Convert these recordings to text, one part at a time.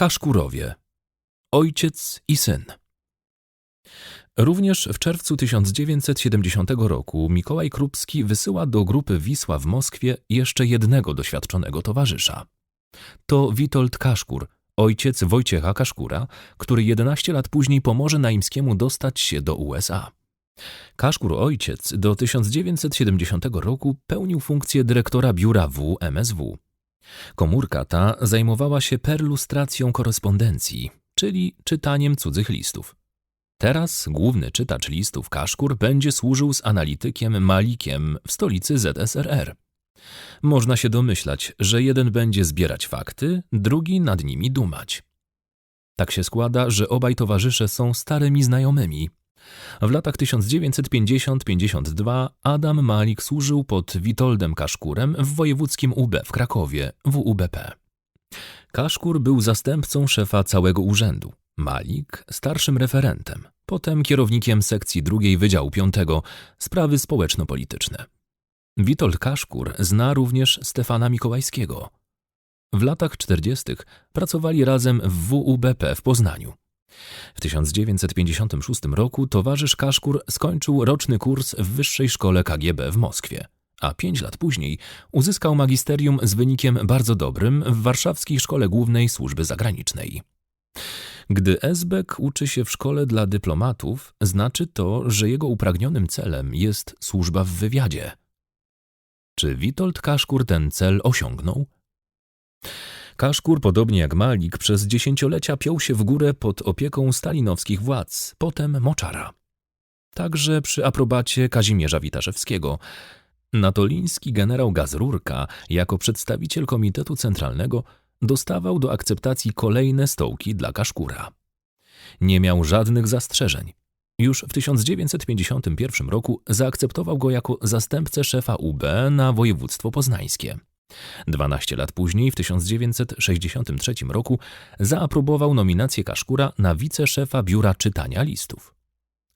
Kaszkurowie. Ojciec i syn. Również w czerwcu 1970 roku Mikołaj Krupski wysyła do grupy Wisła w Moskwie jeszcze jednego doświadczonego towarzysza. To Witold Kaszkur, ojciec Wojciecha Kaszkura, który 11 lat później pomoże Naimskiemu dostać się do USA. Kaszkur ojciec do 1970 roku pełnił funkcję dyrektora biura W MSW. Komórka ta zajmowała się perlustracją korespondencji, czyli czytaniem cudzych listów. Teraz główny czytacz listów Kaszkur będzie służył z analitykiem Malikiem w stolicy ZSRR. Można się domyślać, że jeden będzie zbierać fakty, drugi nad nimi dumać. Tak się składa, że obaj towarzysze są starymi znajomymi. W latach 1950-52 Adam Malik służył pod Witoldem Kaszkurem w wojewódzkim UB w Krakowie, WUBP. Kaszkur był zastępcą szefa całego urzędu, Malik starszym referentem, potem kierownikiem sekcji drugiej Wydziału Piątego Sprawy Społeczno-Polityczne. Witold Kaszkur zna również Stefana Mikołajskiego. W latach 40. pracowali razem w WUBP w Poznaniu. W 1956 roku towarzysz Kaszkur skończył roczny kurs w Wyższej Szkole KGB w Moskwie, a pięć lat później uzyskał magisterium z wynikiem bardzo dobrym w Warszawskiej Szkole Głównej Służby Zagranicznej. Gdy Esbek uczy się w szkole dla dyplomatów, znaczy to, że jego upragnionym celem jest służba w wywiadzie. Czy Witold Kaszkur ten cel osiągnął? Kaszkur, podobnie jak Malik, przez dziesięciolecia piął się w górę pod opieką stalinowskich władz, potem Moczara. Także przy aprobacie Kazimierza Witaszewskiego. Natoliński generał Gazrurka, jako przedstawiciel Komitetu Centralnego, dostawał do akceptacji kolejne stołki dla Kaszkura. Nie miał żadnych zastrzeżeń. Już w 1951 roku zaakceptował go jako zastępcę szefa UB na województwo poznańskie. 12 lat później, w 1963 roku, zaaprobował nominację Kaszkura na wiceszefa Biura Czytania Listów.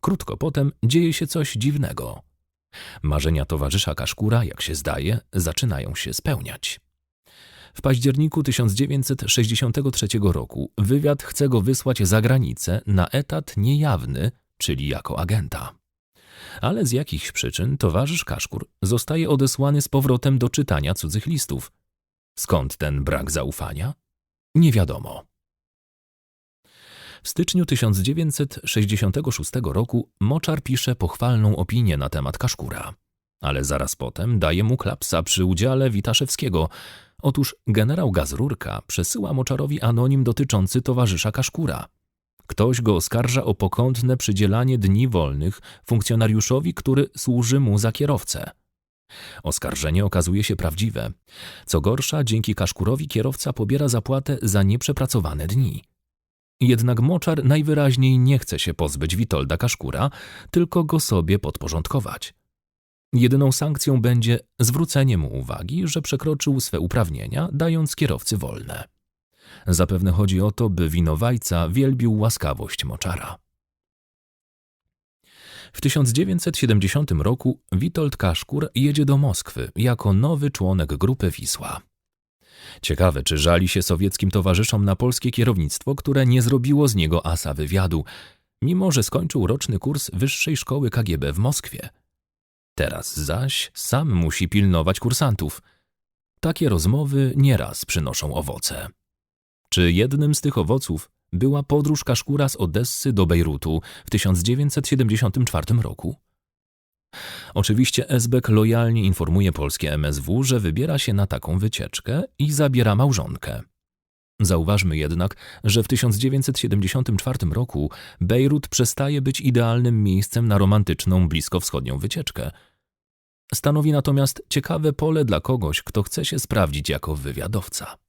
Krótko potem dzieje się coś dziwnego. Marzenia towarzysza Kaszkura, jak się zdaje, zaczynają się spełniać. W październiku 1963 roku wywiad chce go wysłać za granicę na etat niejawny, czyli jako agenta ale z jakichś przyczyn towarzysz Kaszkur zostaje odesłany z powrotem do czytania cudzych listów. Skąd ten brak zaufania? Nie wiadomo. W styczniu 1966 roku Moczar pisze pochwalną opinię na temat Kaszkura, ale zaraz potem daje mu klapsa przy udziale Witaszewskiego. Otóż generał Gazrurka przesyła Moczarowi anonim dotyczący towarzysza Kaszkura. Ktoś go oskarża o pokątne przydzielanie dni wolnych funkcjonariuszowi, który służy mu za kierowcę. Oskarżenie okazuje się prawdziwe. Co gorsza, dzięki Kaszkurowi kierowca pobiera zapłatę za nieprzepracowane dni. Jednak Moczar najwyraźniej nie chce się pozbyć Witolda Kaszkura, tylko go sobie podporządkować. Jedyną sankcją będzie zwrócenie mu uwagi, że przekroczył swe uprawnienia, dając kierowcy wolne. Zapewne chodzi o to, by winowajca wielbił łaskawość moczara. W 1970 roku Witold Kaszkur jedzie do Moskwy jako nowy członek grupy Wisła. Ciekawe, czy żali się sowieckim towarzyszom na polskie kierownictwo, które nie zrobiło z niego asa wywiadu, mimo że skończył roczny kurs Wyższej Szkoły KGB w Moskwie. Teraz zaś sam musi pilnować kursantów. Takie rozmowy nieraz przynoszą owoce. Czy jednym z tych owoców była podróż Kaszkura z Odessy do Bejrutu w 1974 roku? Oczywiście Esbek lojalnie informuje polskie MSW, że wybiera się na taką wycieczkę i zabiera małżonkę. Zauważmy jednak, że w 1974 roku Bejrut przestaje być idealnym miejscem na romantyczną bliskowschodnią wycieczkę. Stanowi natomiast ciekawe pole dla kogoś, kto chce się sprawdzić jako wywiadowca.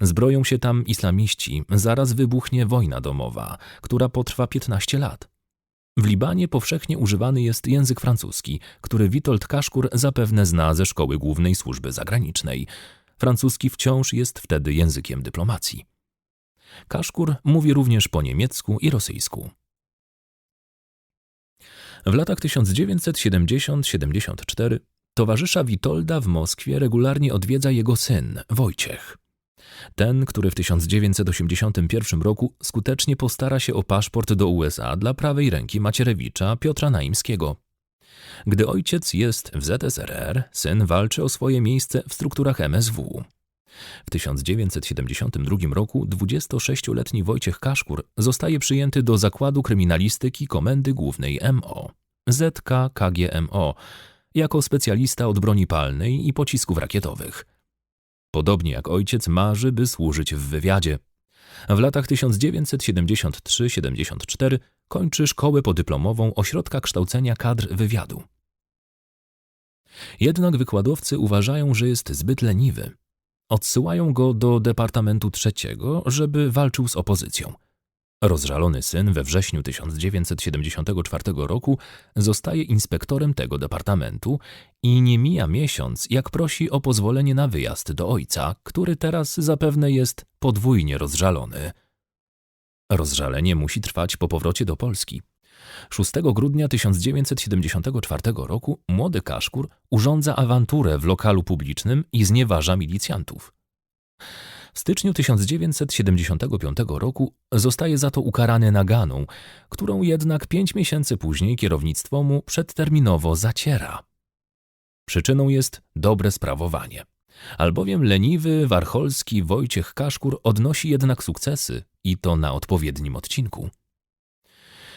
Zbroją się tam islamiści, zaraz wybuchnie wojna domowa, która potrwa 15 lat. W Libanie powszechnie używany jest język francuski, który Witold Kaszkur zapewne zna ze Szkoły Głównej Służby Zagranicznej. Francuski wciąż jest wtedy językiem dyplomacji. Kaszkur mówi również po niemiecku i rosyjsku. W latach 1970-74 towarzysza Witolda w Moskwie regularnie odwiedza jego syn, Wojciech. Ten, który w 1981 roku skutecznie postara się o paszport do USA dla prawej ręki Macierewicza Piotra Naimskiego. Gdy ojciec jest w ZSRR, syn walczy o swoje miejsce w strukturach MSW. W 1972 roku 26-letni Wojciech Kaszkur zostaje przyjęty do Zakładu Kryminalistyki Komendy Głównej MO, ZKKGMO, jako specjalista od broni palnej i pocisków rakietowych. Podobnie jak ojciec marzy, by służyć w wywiadzie. W latach 1973-74 kończy szkołę podyplomową Ośrodka Kształcenia Kadr Wywiadu. Jednak wykładowcy uważają, że jest zbyt leniwy. Odsyłają go do Departamentu Trzeciego, żeby walczył z opozycją. Rozżalony syn we wrześniu 1974 roku zostaje inspektorem tego departamentu i nie mija miesiąc, jak prosi o pozwolenie na wyjazd do ojca, który teraz zapewne jest podwójnie rozżalony. Rozżalenie musi trwać po powrocie do Polski. 6 grudnia 1974 roku młody Kaszkur urządza awanturę w lokalu publicznym i znieważa milicjantów. W styczniu 1975 roku zostaje za to ukarany naganą, którą jednak pięć miesięcy później kierownictwo mu przedterminowo zaciera. Przyczyną jest dobre sprawowanie. Albowiem leniwy, warcholski Wojciech Kaszkur odnosi jednak sukcesy i to na odpowiednim odcinku.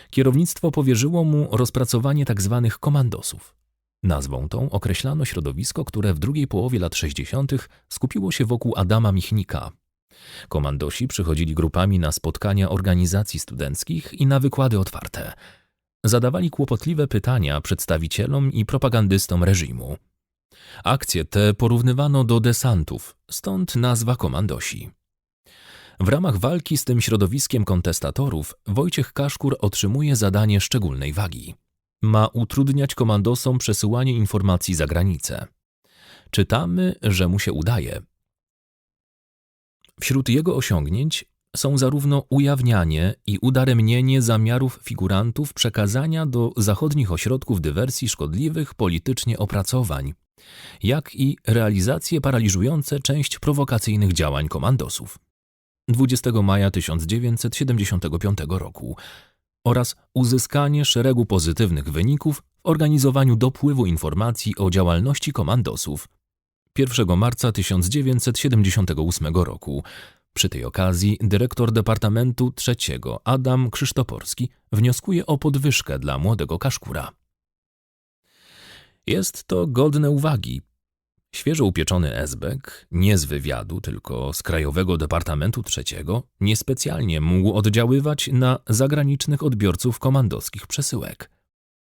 Kierownictwo powierzyło mu rozpracowanie tzw. Tak komandosów. Nazwą tą określano środowisko, które w drugiej połowie lat 60. skupiło się wokół Adama Michnika. Komandosi przychodzili grupami na spotkania organizacji studenckich i na wykłady otwarte. Zadawali kłopotliwe pytania przedstawicielom i propagandystom reżimu. Akcje te porównywano do desantów, stąd nazwa komandosi. W ramach walki z tym środowiskiem kontestatorów Wojciech Kaszkur otrzymuje zadanie szczególnej wagi. Ma utrudniać komandosom przesyłanie informacji za granicę. Czytamy, że mu się udaje. Wśród jego osiągnięć są zarówno ujawnianie i udaremnienie zamiarów figurantów przekazania do zachodnich ośrodków dywersji szkodliwych politycznie opracowań, jak i realizacje paraliżujące część prowokacyjnych działań komandosów. 20 maja 1975 roku oraz uzyskanie szeregu pozytywnych wyników w organizowaniu dopływu informacji o działalności komandosów 1 marca 1978 roku. Przy tej okazji dyrektor Departamentu III Adam Krzysztoporski wnioskuje o podwyżkę dla młodego Kaszkura. Jest to godne uwagi, Świeżo upieczony Esbek, nie z wywiadu, tylko z Krajowego Departamentu Trzeciego, niespecjalnie mógł oddziaływać na zagranicznych odbiorców komandowskich przesyłek.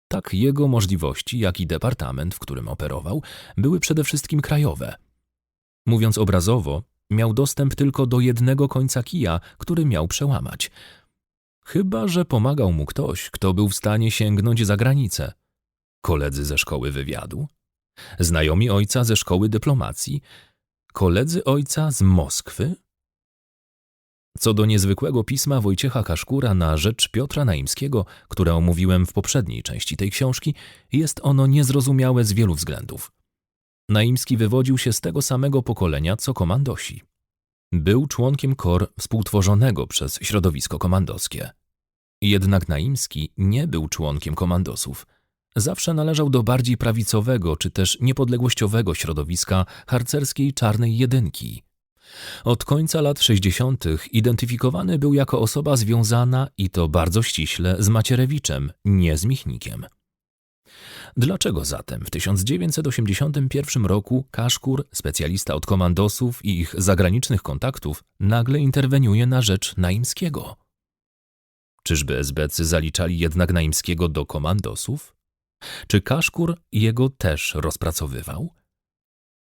Tak jego możliwości, jak i departament, w którym operował, były przede wszystkim krajowe. Mówiąc obrazowo, miał dostęp tylko do jednego końca kija, który miał przełamać. Chyba, że pomagał mu ktoś, kto był w stanie sięgnąć za granicę. Koledzy ze szkoły wywiadu, znajomi ojca ze szkoły dyplomacji, koledzy ojca z Moskwy? Co do niezwykłego pisma Wojciecha Kaszkura na rzecz Piotra Naimskiego, które omówiłem w poprzedniej części tej książki, jest ono niezrozumiałe z wielu względów. Naimski wywodził się z tego samego pokolenia co komandosi. Był członkiem KOR współtworzonego przez środowisko komandoskie. Jednak Naimski nie był członkiem komandosów – zawsze należał do bardziej prawicowego czy też niepodległościowego środowiska harcerskiej czarnej jedynki. Od końca lat 60. identyfikowany był jako osoba związana i to bardzo ściśle z Macierewiczem, nie z Michnikiem. Dlaczego zatem w 1981 roku Kaszkur, specjalista od komandosów i ich zagranicznych kontaktów, nagle interweniuje na rzecz Naimskiego? Czyżby esbecy zaliczali jednak Naimskiego do komandosów? Czy Kaszkur jego też rozpracowywał?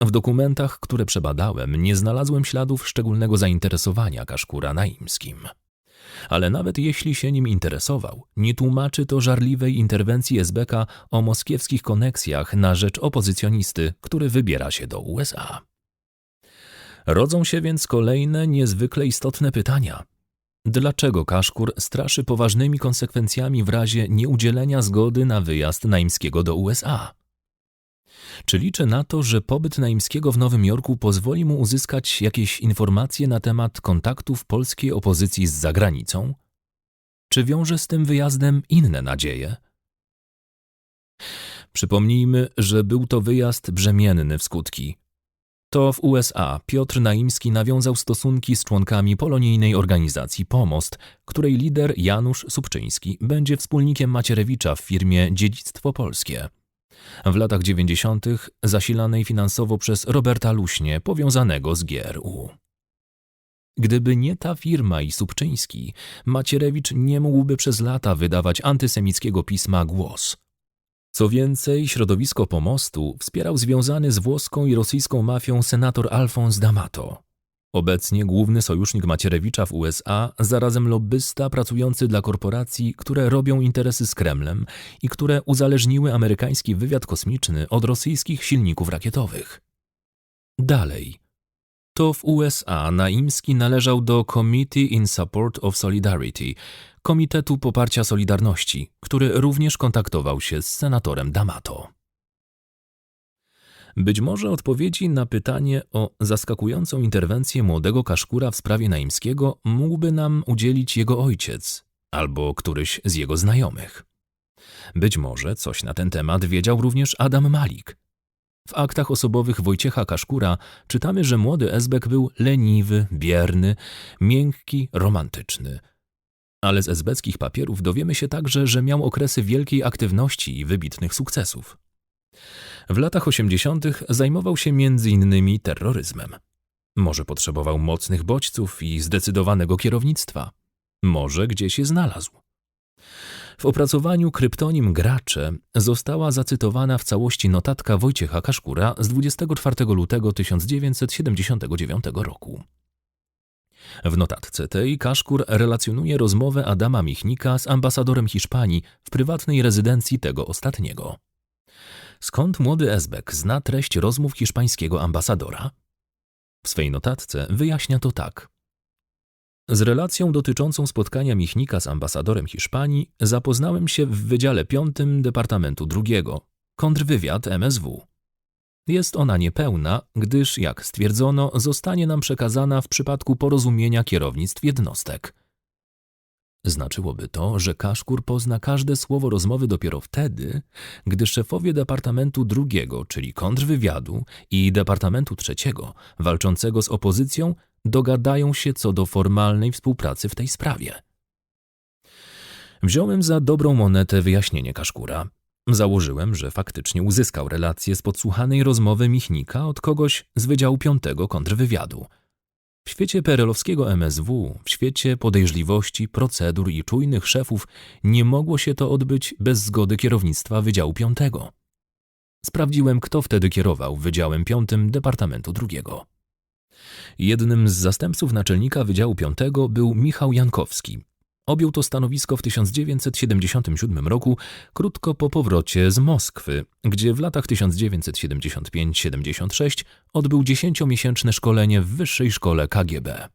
W dokumentach, które przebadałem, nie znalazłem śladów szczególnego zainteresowania Kaszkura naimskim. Ale nawet jeśli się nim interesował, nie tłumaczy to żarliwej interwencji SBK o moskiewskich koneksjach na rzecz opozycjonisty, który wybiera się do USA. Rodzą się więc kolejne niezwykle istotne pytania. Dlaczego Kaszkur straszy poważnymi konsekwencjami w razie nieudzielenia zgody na wyjazd Naimskiego do USA? Czy liczy na to, że pobyt Naimskiego w Nowym Jorku pozwoli mu uzyskać jakieś informacje na temat kontaktów polskiej opozycji z zagranicą? Czy wiąże z tym wyjazdem inne nadzieje? Przypomnijmy, że był to wyjazd brzemienny w skutki. To w USA Piotr Naimski nawiązał stosunki z członkami polonijnej organizacji Pomost, której lider Janusz Subczyński będzie wspólnikiem Macierewicza w firmie Dziedzictwo Polskie. W latach 90. zasilanej finansowo przez Roberta Luśnie, powiązanego z GRU. Gdyby nie ta firma i Subczyński, Macierewicz nie mógłby przez lata wydawać antysemickiego pisma Głos – co więcej, środowisko pomostu wspierał związany z włoską i rosyjską mafią senator Alfons D'Amato. Obecnie główny sojusznik Macierewicza w USA, zarazem lobbysta pracujący dla korporacji, które robią interesy z Kremlem i które uzależniły amerykański wywiad kosmiczny od rosyjskich silników rakietowych. Dalej. To w USA Naimski należał do Committee in Support of Solidarity, Komitetu Poparcia Solidarności, który również kontaktował się z senatorem D'Amato. Być może odpowiedzi na pytanie o zaskakującą interwencję młodego Kaszkura w sprawie Naimskiego mógłby nam udzielić jego ojciec albo któryś z jego znajomych. Być może coś na ten temat wiedział również Adam Malik. W aktach osobowych Wojciecha Kaszkura czytamy, że młody Esbek był leniwy, bierny, miękki, romantyczny – ale z esbeckich papierów dowiemy się także, że miał okresy wielkiej aktywności i wybitnych sukcesów. W latach 80. zajmował się m.in. terroryzmem. Może potrzebował mocnych bodźców i zdecydowanego kierownictwa. Może gdzieś je znalazł. W opracowaniu kryptonim Gracze została zacytowana w całości notatka Wojciecha Kaszkura z 24 lutego 1979 roku. W notatce tej Kaszkur relacjonuje rozmowę Adama Michnika z ambasadorem Hiszpanii w prywatnej rezydencji tego ostatniego. Skąd młody Esbek zna treść rozmów hiszpańskiego ambasadora? W swej notatce wyjaśnia to tak. Z relacją dotyczącą spotkania Michnika z ambasadorem Hiszpanii zapoznałem się w Wydziale V Departamentu II, kontrwywiad MSW. Jest ona niepełna, gdyż, jak stwierdzono, zostanie nam przekazana w przypadku porozumienia kierownictw jednostek. Znaczyłoby to, że Kaszkur pozna każde słowo rozmowy dopiero wtedy, gdy szefowie Departamentu II, czyli kontrwywiadu, i Departamentu III, walczącego z opozycją, dogadają się co do formalnej współpracy w tej sprawie. Wziąłem za dobrą monetę wyjaśnienie Kaszkura. Założyłem, że faktycznie uzyskał relację z podsłuchanej rozmowy Michnika od kogoś z Wydziału Piątego Kontrwywiadu. W świecie perelowskiego MSW, w świecie podejrzliwości, procedur i czujnych szefów nie mogło się to odbyć bez zgody kierownictwa Wydziału Piątego. Sprawdziłem, kto wtedy kierował Wydziałem Piątym Departamentu Drugiego. Jednym z zastępców naczelnika Wydziału Piątego był Michał Jankowski, Objął to stanowisko w 1977 roku, krótko po powrocie z Moskwy, gdzie w latach 1975-76 odbył dziesięciomiesięczne szkolenie w Wyższej Szkole KGB.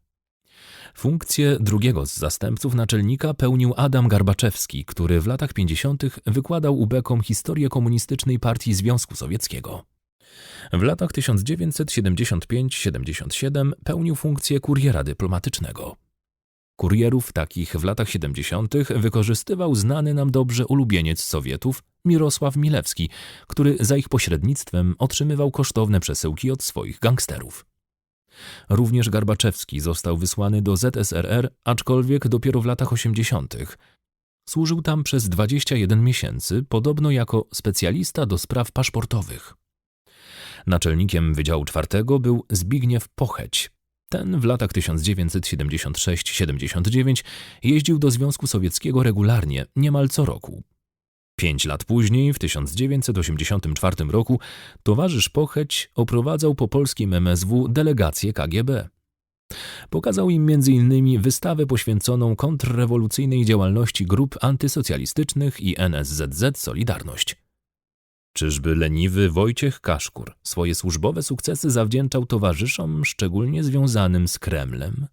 Funkcję drugiego z zastępców naczelnika pełnił Adam Garbaczewski, który w latach 50. wykładał ubekom historię komunistycznej partii Związku Sowieckiego. W latach 1975-77 pełnił funkcję kuriera dyplomatycznego. Kurierów takich w latach 70. wykorzystywał znany nam dobrze ulubieniec Sowietów Mirosław Milewski, który za ich pośrednictwem otrzymywał kosztowne przesyłki od swoich gangsterów. Również Garbaczewski został wysłany do ZSRR, aczkolwiek dopiero w latach 80. Służył tam przez 21 miesięcy, podobno jako specjalista do spraw paszportowych. Naczelnikiem Wydziału czwartego był Zbigniew Pocheć, ten w latach 1976-79 jeździł do Związku Sowieckiego regularnie, niemal co roku. Pięć lat później, w 1984 roku, towarzysz Pocheć oprowadzał po polskim MSW delegację KGB. Pokazał im m.in. wystawę poświęconą kontrrewolucyjnej działalności grup antysocjalistycznych i NSZZ Solidarność. Czyżby leniwy Wojciech Kaszkur swoje służbowe sukcesy zawdzięczał towarzyszom szczególnie związanym z Kremlem?